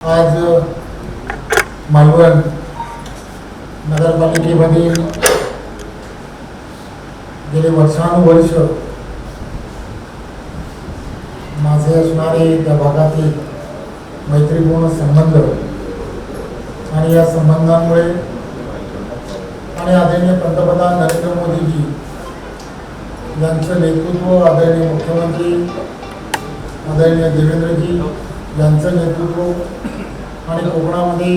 आज मालवण नगरपालिकेमधील गेले वर्षानुवर्ष माझे असणारे त्या भागातील मैत्रीपूर्ण संबंध आणि या संबंधांमुळे आणि आदरणीय पंतप्रधान नरेंद्र मोदीजी यांचं नेतृत्व आदरणीय मुख्यमंत्री आदरणीय देवेंद्रजी यांचं नेतृत्व आणि कोकणामध्ये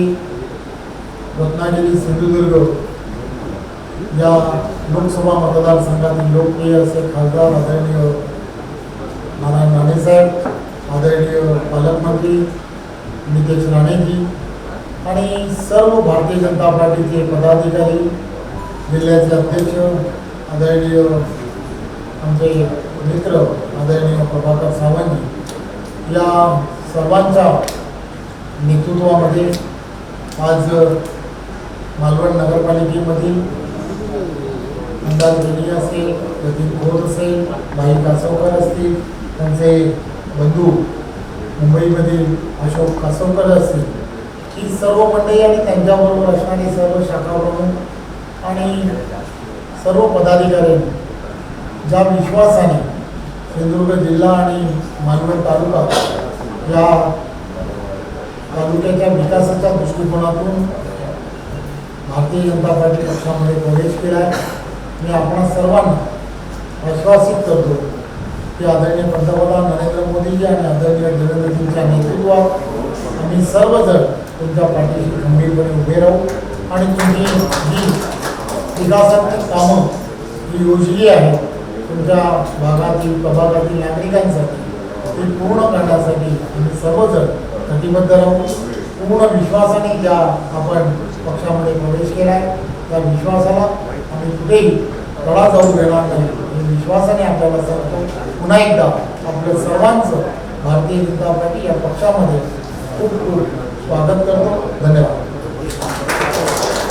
रत्नागिरी सिंधुदुर्ग या लोकसभा मतदारसंघातील लोकप्रिय असे खासदार आदरणीय नारायण राणेसाहेब आदरणीय पालकमंत्री नितेश राणेजी आणि सर्व भारतीय जनता पार्टीचे पदाधिकारी जिल्ह्याचे अध्यक्ष आदरणीय आमचे मित्र आदरणीय प्रभाकर सावंत या सर्वांच्या नेतृत्वामध्ये आज मालवण नगरपालिकेमधील आमदार बेनी असेल प्रदीप खोत असेल भाई कासवकर असतील त्यांचे बंधू मुंबईमधील अशोक कासवकर असतील ही सर्व मंडळी आणि त्यांच्याबरोबर असणारी सर्व शाखा प्रमुख आणि सर्व पदाधिकारी ज्या विश्वासाने सिंधुदुर्ग जिल्हा आणि मालवण तालुका या तालुक्याच्या विकासाच्या दृष्टिकोनातून भारतीय जनता पार्टी पक्षामध्ये प्रवेश केला आहे मी आपण सर्वांना आश्वासित करतो की आदरणीय पंतप्रधान नरेंद्र मोदीजी आणि आदरणीय देवेंद्रजींच्या नेतृत्वात आम्ही सर्वजण तुमच्या पाठीशी खंबीरपणे उभे राहू. आणि तुम्ही जी विकासात्मक कामं ही योजली आहे तुमच्या भागातील प्रभागातील नागरिकांसाठी ते पूर्ण करण्यासाठी आम्ही म्हणजे सर्वजण कटिबद्ध राहू पूर्ण विश्वासाने ज्या आपण पक्षामध्ये प्रवेश केला आहे त्या विश्वासाला आम्ही कुठेही तडा जाऊ देणार नाही. विश्वासाने आपल्याला सांगतो पुन्हा एकदा आपलं सर्वांचं भारतीय जनता पार्टी या पक्षामध्ये खूप खूप स्वागत करतो. धन्यवाद.